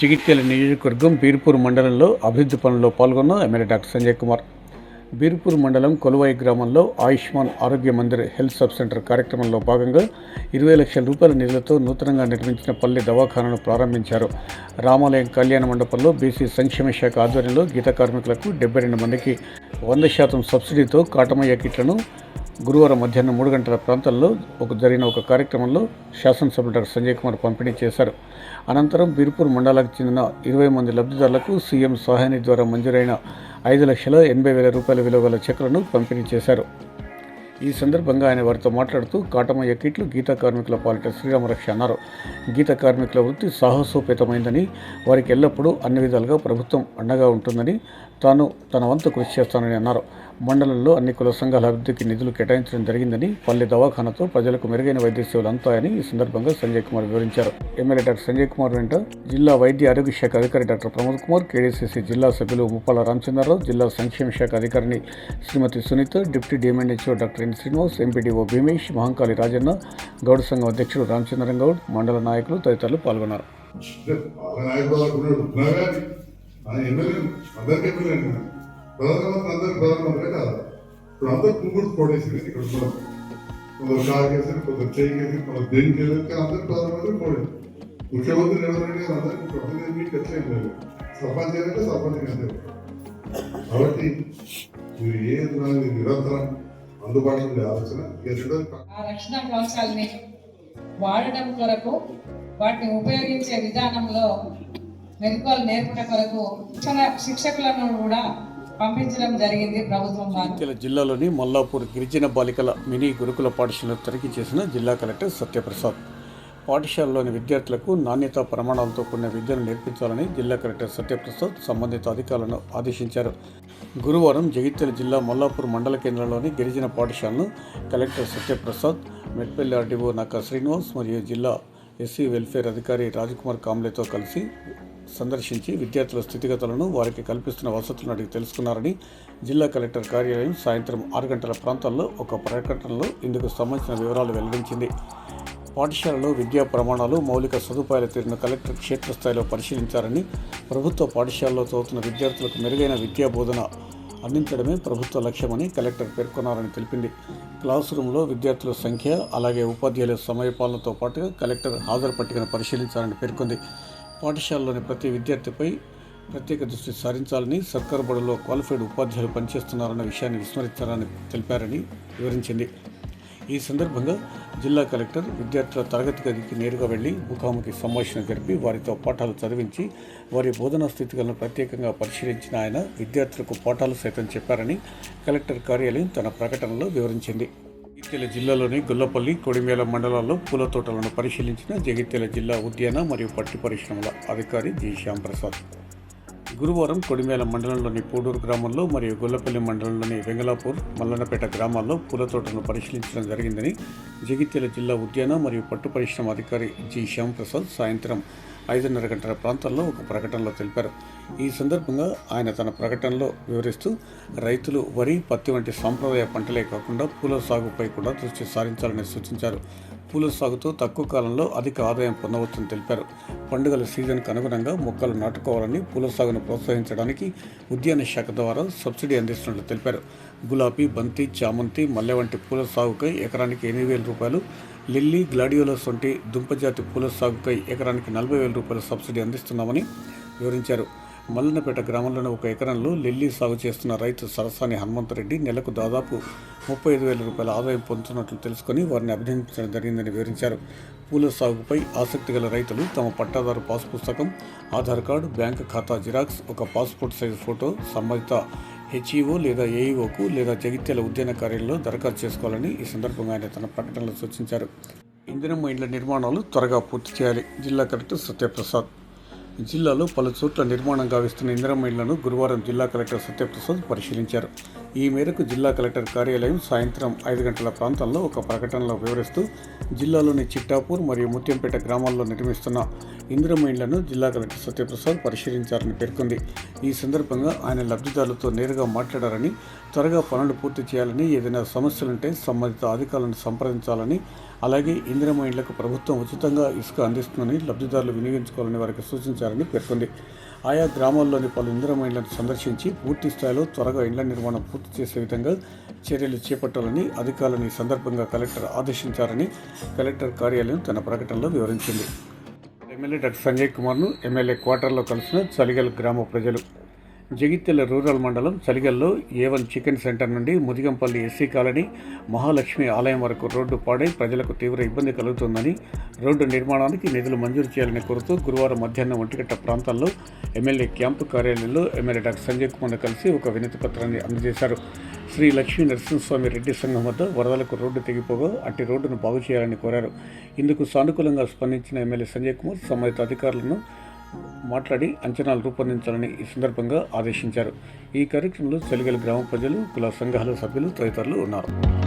జగిత్యాల నియోజకవర్గం బీర్పూర్ మండలంలో అభివృద్ధి పనుల్లో పాల్గొన్న ఎమ్మెల్యే డాక్టర్ సంజయ్ కుమార్. బీర్పూర్ మండలం కొలువాయి గ్రామంలో ఆయుష్మాన్ ఆరోగ్య మందిర్ హెల్త్ సబ్ సెంటర్ కార్యక్రమంలో భాగంగా ఇరవై లక్షల రూపాయల నిధులతో నూతనంగా నిర్మించిన పల్లె దవాఖానను ప్రారంభించారు. రామాలయం కళ్యాణ మండపంలో బీసీ సంక్షేమ శాఖ ఆధ్వర్యంలో గీత కార్మికులకు డెబ్బై రెండు మందికి వంద శాతం సబ్సిడీతో కాటమయ్య కిట్లను గురువారం మధ్యాహ్నం మూడు గంటల ప్రాంతాల్లో ఒక జరిగిన ఒక కార్యక్రమంలో శాసనసభ్యులు డాక్టర్ సంజయ్ కుమార్ పంపిణీ చేశారు. అనంతరం బీర్పూర్ మండలానికి చెందిన ఇరవై మంది లబ్ధిదారులకు సీఎం సహాయని ద్వారా మంజూరైన ఐదు లక్షల ఎనభై వేల రూపాయల విలువ గల చెక్కులను పంపిణీ చేశారు. ఈ సందర్భంగా ఆయన వారితో మాట్లాడుతూ కాటమయ్య కిట్లు గీతా కార్మికుల పాలిట శ్రీరామరక్ష అన్నారు. గీత కార్మికుల వృత్తి సాహసోపేతమైందని వారికి ఎల్లప్పుడూ అన్ని విధాలుగా ప్రభుత్వం అండగా ఉంటుందని తాను తన వంతు కృషి చేస్తానని అన్నారు. మండలంలో అన్ని కుల సంఘాల అభివృద్ధికి నిధులు కేటాయించడం జరిగిందని పల్లె దవాఖానతో ప్రజలకు మెరుగైన వైద్య సేవలు అందుతాయని ఈ సందర్భంగా సంజయ్ కుమార్ వివరించారు. ఎమ్మెల్యే డాక్టర్ సంజయ్ కుమార్ వెంట జిల్లా వైద్య ఆరోగ్య శాఖ అధికారి డాక్టర్ ప్రమోద్ కుమార్ కేడీసీసీ జిల్లా సభ్యులు ముప్పాల రామచంద్రరావు జిల్లా సంక్షేమ శాఖ అధికారిని Shrimati Sunitha deputy DMNHO doctor N Srinivas MPDO Bheemesh Mahankali Rajanna Gouda సంఘం అధ్యక్షుడు రామచంద్రం గౌడ్ మండల నాయకులు తదితరులు పాల్గొన్నారు. అంటే ఆయన ఎమ్మెల్యే అందరికి ఎమ్మెల్యే అంటున్నాడు ప్రధానమంత్రి అందరికి ప్రధానమంత్రి కాదు. ఇప్పుడు అందరు కుంగుడు కోడేసింది ఇక్కడ కూడా. కొందరు కారు కేసారు కొందరు చేయి కేసి కొందరు దేనికి వెళ్ళారు కానీ అందరు ప్రధానమంత్రి కోడేది ముఖ్యమంత్రి రేవంత్ రెడ్డి గారు అందరికి ప్రతినిధి మీకు లేదు. సర్పంచ్ అంటే సర్పంచ్ అంతే కాబట్టి మీరు ఏ ఎదురాన్ని నిరంతరం అందుబాటులో ఉండే ఆలోచన ఆ రక్షణ కవచాలని వాడడం కొరకు వాటిని ఉపయోగించే విధానంలో మెలకువలు నేర్పడే కొరకు శిక్షణ శిక్షకులను కూడా పంపించడం జరిగింది ప్రభుత్వం జిల్లాలోని మల్లాపూర్ గిరిజన బాలికల మినీ గురుకుల పాఠశాలను తనిఖీ చేసిన జిల్లా కలెక్టర్ సత్యప్రసాద్. పాఠశాలలోని విద్యార్థులకు నాణ్యత ప్రమాణాలతో కూడిన విద్యను నేర్పించాలని జిల్లా కలెక్టర్ సత్యప్రసాద్ సంబంధిత అధికారులను ఆదేశించారు. గురువారం జగిత్యాల జిల్లా మల్లాపూర్ మండల కేంద్రంలోని గిరిజన పాఠశాలను కలెక్టర్ సత్యప్రసాద్ మెట్పల్లి ఆర్డీఓ నక్క శ్రీనివాస్ మరియు జిల్లా ఎస్సీ వెల్ఫేర్ అధికారి రాజ్కుమార్ కాంబ్లేతో కలిసి సందర్శించి విద్యార్థుల స్థితిగతులను వారికి కల్పిస్తున్న వసతులను అడిగి తెలుసుకున్నారని జిల్లా కలెక్టర్ కార్యాలయం సాయంత్రం ఆరు గంటల ప్రాంతాల్లో ఒక ప్రకటనలో ఇందుకు సంబంధించిన వివరాలు వెల్లడించింది. పాఠశాలలో విద్యా ప్రమాణాలు మౌలిక సదుపాయాల తీరును కలెక్టర్ క్షేత్రస్థాయిలో పరిశీలించారని ప్రభుత్వ పాఠశాలలో చదువుతున్న విద్యార్థులకు మెరుగైన విద్యా బోధన అందించడమే ప్రభుత్వ లక్ష్యమని కలెక్టర్ పేర్కొన్నారని తెలిపింది. క్లాస్ రూమ్లో విద్యార్థుల సంఖ్య అలాగే ఉపాధ్యాయుల సమయపాలనతో పాటుగా కలెక్టర్ హాజరు పట్టికను పరిశీలించాలని పేర్కొంది. పాఠశాలలోని ప్రతి విద్యార్థిపై ప్రత్యేక దృష్టి సారించాలని సర్కారు బడులో క్వాలిఫైడ్ ఉపాధ్యాయులు పనిచేస్తున్నారన్న విషయాన్ని విస్మరించారని తెలిపారని వివరించింది. ఈ సందర్భంగా జిల్లా కలెక్టర్ విద్యార్థుల తరగతి గదికి నేరుగా వెళ్ళి ముఖాముఖి సంభాషణ జరిపి వారితో పాఠాలు చదివించి వారి బోధనా స్థితిగతులను ప్రత్యేకంగా పరిశీలించిన ఆయన విద్యార్థులకు పాఠాలు సైతం చెప్పారని కలెక్టర్ కార్యాలయం తన ప్రకటనలో వివరించింది. జగిత్యాల జిల్లాలోని గుల్లపల్లి కొడిమేల మండలాల్లో పూల తోటలను పరిశీలించిన జగిత్యాల జిల్లా ఉద్యాన మరియు పట్టు పరిశ్రమల అధికారి జి. శ్యాంప్రసాద్. గురువారం కొడిమేల మండలంలోని పూడూరు గ్రామంలో మరియు గొల్లపల్లి మండలంలోని వెంగళాపూర్ మల్లన్నపేట గ్రామాల్లో పూల తోటను పరిశీలించడం జరిగిందని జగిత్యాల జిల్లా ఉద్యాన మరియు పట్టు పరిశ్రమ అధికారి జి శ్యాంప్రసాద్ సాయంత్రం ఐదున్నర గంటల ప్రాంతాల్లో ఒక ప్రకటనలో తెలిపారు. ఈ సందర్భంగా ఆయన తన ప్రకటనలో వివరిస్తూ రైతులు వరి పత్తి వంటి సాంప్రదాయ పంటలే కాకుండా పూల సాగుపై కూడా దృష్టి సారించాలని సూచించారు. పూల సాగుతో తక్కువ కాలంలో అధిక ఆదాయం పొందవచ్చని తెలిపారు. పండుగల సీజన్కు అనుగుణంగా మొక్కలు నాటుకోవాలని పూల సాగును ప్రోత్సహించడానికి ఉద్యాన శాఖ ద్వారా సబ్సిడీ అందిస్తున్నట్లు తెలిపారు. గులాబీ బంతి చామంతి మల్లె వంటి పూల సాగుకై ఎకరానికి ఎనిమిది వేల రూపాయలు లిల్లీ గ్లాడియోలస్ వంటి దుంపజాతి పూల సాగుకై ఎకరానికి నలభై వేల రూపాయల సబ్సిడీ అందిస్తున్నామని వివరించారు. మల్లనపేట గ్రామంలోని ఒక ఎకరంలో లిల్లీ సాగు చేస్తున్న రైతు సరసాని హనుమంతరెడ్డి నెలకు దాదాపు ముప్పై ఐదు వేల రూపాయల ఆదాయం పొందుతున్నట్లు తెలుసుకుని వారిని అభినందించడం జరిగిందని వివరించారు. పూల సాగుపై ఆసక్తి గల రైతులు తమ పట్టాదారు పాస్ పుస్తకం ఆధార్ కార్డు బ్యాంక్ ఖాతా జిరాక్స్ ఒక పాస్పోర్ట్ సైజు ఫోటో సంబంధిత హెచ్ఈఓ లేదా ఏఈఓకు లేదా జగిత్యాల ఉద్యాన కార్యాలయంలో దరఖాస్తు చేసుకోవాలని ఈ సందర్భంగా ఆయన తన ప్రకటనలో సూచించారు. ఇందిరమ్మ ఇండ్ల నిర్మాణాలు త్వరగా పూర్తి చేయాలి. జిల్లా కలెక్టర్ సత్యప్రసాద్ జిల్లాలో పలు చోట్ల నిర్మాణం గావిస్తున్న ఇందిరమ్మ ఇళ్ళను గురువారం జిల్లా కలెక్టర్ సత్యప్రసాద్ పరిశీలించారు. ఈ మేరకు జిల్లా కలెక్టర్ కార్యాలయం సాయంత్రం ఐదు గంటల ప్రాంతంలో ఒక ప్రకటనలో వివరిస్తూ జిల్లాలోని చిట్టాపూర్ మరియు ముత్యంపేట గ్రామాల్లో నిర్మిస్తున్న ఇందిరమ్మ ఇళ్ళను జిల్లా కలెక్టర్ సత్యప్రసాద్ పరిశీలించారని పేర్కొంది. ఈ సందర్భంగా ఆయన లబ్ధిదారులతో నేరుగా మాట్లాడారని త్వరగా పనులు పూర్తి చేయాలని ఏదైనా సమస్యలుంటే సంబంధిత అధికారులను సంప్రదించాలని అలాగే ఇందిరమ్మ ఇండ్లకు ప్రభుత్వం ఉచితంగా ఇసుక అందిస్తుందని లబ్ధిదారులు వినియోగించుకోవాలని వారికి సూచించారని పేర్కొంది. ఆయా గ్రామాల్లోని పలు ఇందిరమ్మ ఇండ్లను సందర్శించి పూర్తి స్థాయిలో త్వరగా ఇండ్ల నిర్మాణం పూర్తి చేసే విధంగా చర్యలు చేపట్టాలని అధికారులను ఈ సందర్భంగా కలెక్టర్ ఆదేశించారని కలెక్టర్ కార్యాలయం తన ప్రకటనలో వివరించింది. ఎమ్మెల్యే డాక్టర్ సంజయ్ కుమార్ను ఎమ్మెల్యే క్వార్టర్లో కలిసిన చలిగల్ గ్రామ ప్రజలు జగిత్యాల రూరల్ మండలం చలిగల్లో ఏ వన్ చికెన్ సెంటర్ నుండి ముదిగంపల్లి ఎస్సీ కాలనీ మహాలక్ష్మి ఆలయం వరకు రోడ్డు పాడై ప్రజలకు తీవ్ర ఇబ్బంది కలుగుతుందని రోడ్డు నిర్మాణానికి నిధులు మంజూరు చేయాలని కోరుతూ గురువారం మధ్యాహ్నం ఒంటిగట్ట ప్రాంతంలో ఎమ్మెల్యే క్యాంపు కార్యాలయంలో ఎమ్మెల్యే డాక్టర్ సంజయ్ కుమార్ కలిసి ఒక వినతి పత్రాన్ని అందజేశారు. శ్రీ లక్ష్మీ నరసింహస్వామి రెడ్డి సంఘం వద్ద వరదలకు రోడ్డు తెగిపోగా అట్టి రోడ్డును బాగు చేయాలని కోరారు. ఇందుకు సానుకూలంగా స్పందించిన ఎమ్మెల్యే సంజయ్ కుమార్ సంబంధిత అధికారులను మాట్లాడి అంచనాలు రూపొందించాలని ఈ సందర్భంగా ఆదేశించారు. ఈ కార్యక్రమంలో చలిగల గ్రామ ప్రజలు కుల సంఘాల సభ్యులు తదితరులు ఉన్నారు.